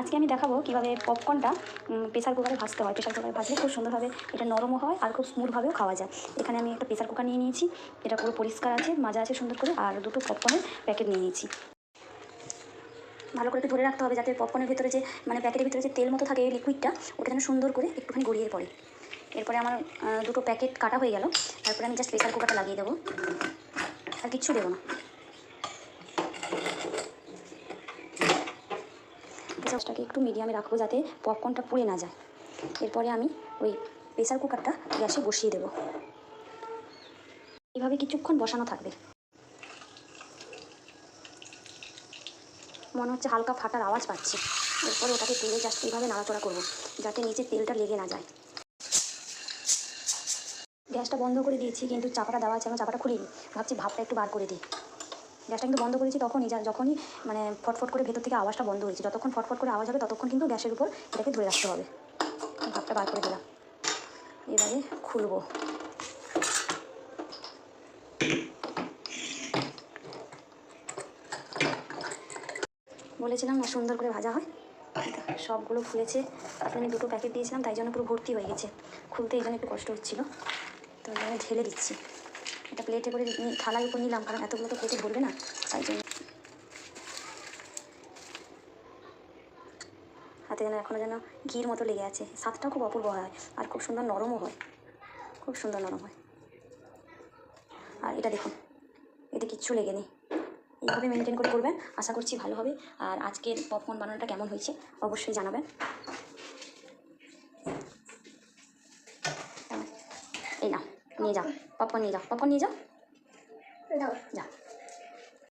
আজকে আমি দেখাবো কীভাবে পপকর্নটা প্রেসার কুকারে ভাজতে হয়। প্রেসার কুকারে ভাজলে খুব সুন্দরভাবে এটা নরমও হয় আর খুব স্মুথভাবেও খাওয়া যায়। এখানে আমি একটা প্রেসার কুকার নিয়ে নিয়েছি। এটা পুরো পরিষ্কার আছে, মাজা আছে সুন্দর করে, আর দুটো পপকর্নের প্যাকেট নিয়ে নিয়েছি। ভালো করে একটু ধরে রাখতে হবে যাতে পপকর্নের ভিতরে যে মানে প্যাকেটের ভিতরে যে তেল মতো থাকে এই লিকুইডটা ওটা যেন সুন্দর করে একটুখানি গড়িয়ে পড়ে। এরপরে আমার দুটো প্যাকেট কাটা হয়ে গেল। তারপরে আমি জাস্ট প্রেসার কুকারটা লাগিয়ে দেবো। আর কিচ্ছু দেবো না। গ্যাসটাকে একটু মিডিয়ামে রাখব যাতে পপকর্নটা পুড়ে না যায়। এরপরে আমি ওই প্রেসার কুকারটা গ্যাসে বসিয়ে দেবো। এইভাবে কিছুক্ষণ বসানো থাকবে। মনে হচ্ছে হালকা ফাটার আওয়াজ পাচ্ছি। এরপরে ওটাকে তেলে জাস্ট এইভাবে নাড়াচড়া করব, যাতে নিচে তেলটা লেগে না যায়। গ্যাসটা বন্ধ করে দিয়েছি, কিন্তু চাপাটা দেওয়া আছে আমার চাপাটা খুলিনি। ভাবছি ভাবটা একটু বার করে দিই। গ্যাসটা কিন্তু বন্ধ করেছি তখনই, যা- যখনই মানে ফটফট করে ভেতর থেকে আওয়াজটা বন্ধ হয়েছে যতক্ষণ ফটফট করে আওয়াজ হবে ততক্ষণ কিন্তু গ্যাসের উপর এটাকে ধরে রাখতে হবে। ভাবটা বার করে দিলাম। এবারে খুলবো। বলেছিলাম না সুন্দর করে ভাজা হয়? সবগুলো খুলেছে আমি দুটো প্যাকেট দিয়েছিলাম, তাই জন্য পুরো ভর্তি হয়ে গেছে। খুলতে এই জন্য একটু কষ্ট হচ্ছিল। তো ঢেলে দিচ্ছি। এটা প্লেটে করে থালার উপর নিলাম, কারণ এতগুলো তো প্লেটে ভরবে না, তাই জন্য। হাতে যেন এখনও যেন ঘির মতো লেগে আছে, স্বাদটাও খুব অপূর্ব হয়, আর খুব সুন্দর নরমও হয়, খুব সুন্দর নরম হয়। আর এটা দেখুন, এতে কিচ্ছু লেগে নেই। এইভাবে মেনটেন করে করবেন, আশা করছি ভালো হবে, আর আজকের পপকর্ন বানানোটা কেমন হয়েছে, অবশ্যই জানাবেন। এই না নিয়ে যাও পপকর্ন